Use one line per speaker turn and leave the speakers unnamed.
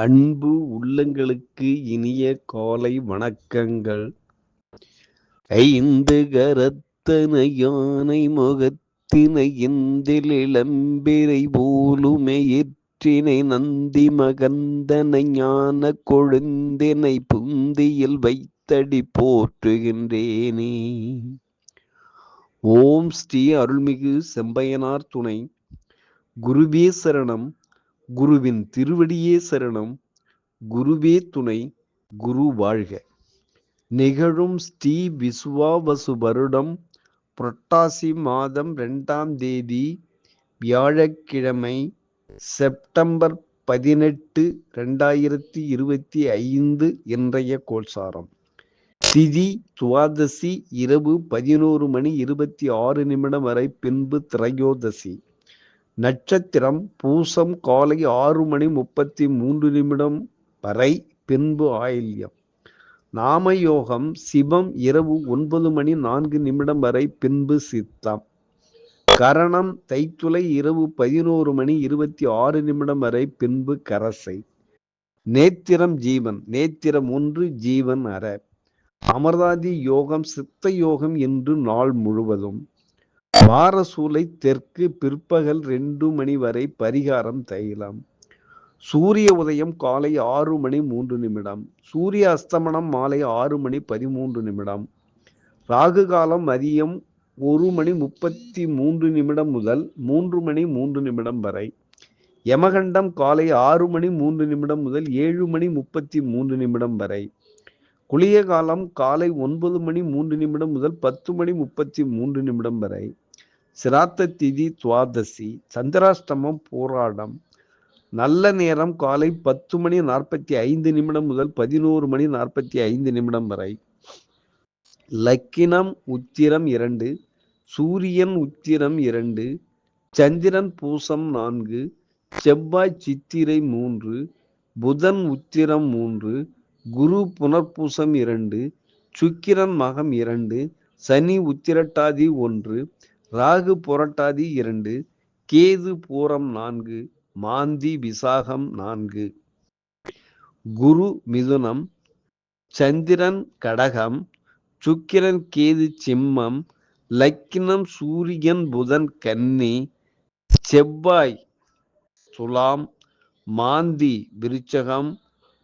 அன்பு உள்ளங்களுக்கு இனிய காலை வணக்கங்கள். ஐந்து கரத்தனை யானை முகத்தினை எந்தில் இளம்பிரை போலுமையிற்றினை நந்தி மகந்தனை ஞான கொழுந்தினை புந்தியில் வைத்தடி போற்றுகின்றேனே. ஓம் ஸ்ரீ அருள்மிகு செம்பையனார் துணை. குருவே சரணம். குருவின் திருவடியே சரணம் குருவே துணை குரு வாழ்க. நிகழும் ஸ்ரீ விசுவாவசு வருடம் புரட்டாசி மாதம் ரெண்டாம் தேதி வியாழக்கிழமை செப்டம்பர் பதினெட்டு ரெண்டாயிரத்தி இருபத்தி ஐந்து இன்றைய கோல்சாரம் திதி துவாதசி இரவு பதினோரு மணி இருபத்தி ஆறு நிமிடம் வரை பின்பு திரையோதசி. நட்சத்திரம் பூசம் காலை ஆறு மணி முப்பத்தி மூன்று நிமிடம் வரை பின்பு ஆயில்யம். நாமயோகம் சிவம் இரவு ஒன்பது மணி நான்கு நிமிடம் வரை பின்பு சித்தம். கரணம் தைத்துளை இரவு பதினோரு மணி இருபத்தி ஆறு நிமிடம் வரை பின்பு கரசை. நேத்திரம் ஜீவன் நேத்திரம் ஒன்று ஜீவன் அற. அமர்தாதி யோகம் சித்த யோகம் என்று நாள் முழுவதும். வாரசூலை தெற்கு பிற்பகல் ரெண்டு மணி வரை பரிகாரம் தையலாம் சூரிய உதயம் காலை ஆறு மணி மூன்று நிமிடம். சூரிய அஸ்தமனம் மாலை ஆறு மணி பதிமூன்று நிமிடம். ராகு காலம் மதியம் ஒரு மணி முப்பத்தி மூன்று நிமிடம் முதல் மூன்று மணி மூன்று நிமிடம் வரை. யமகண்டம் காலை ஆறு மணி மூன்று நிமிடம் முதல் ஏழு மணி முப்பத்தி மூன்று நிமிடம் வரை. குளிய காலம் காலை ஒன்பது மணி மூன்று நிமிடம் முதல் பத்து மணி முப்பத்தி மூன்று நிமிடம் வரை சிராத்த திதி துவாதசி சந்திராஷ்டமம் போராடம். நல்ல நேரம் காலை பத்து மணி நாற்பத்தி ஐந்து நிமிடம் முதல் பதினோரு மணி நாற்பத்தி ஐந்து நிமிடம் வரை. லக்கினம் உத்திரம் இரண்டு சூரியன் உத்திரம் இரண்டு சந்திரன் பூசம் நான்கு செவ்வாய் சித்திரை மூன்று புதன் உத்திரம் மூன்று குரு புனர்பூசம் இரண்டு சுக்கிரன் மகம் இரண்டு சனி உத்திரட்டாதி ஒன்று ராகு புரட்டாதி இரண்டு கேது பூரம் நான்கு மாந்தி விசாகம் நான்கு. குரு மிதுனம் சந்திரன் கடகம் சுக்கிரன் கேது சிம்மம் லக்கினம் சூரியன் புதன் கன்னி செவ்வாய் துலாம் மாந்தி விருச்சகம்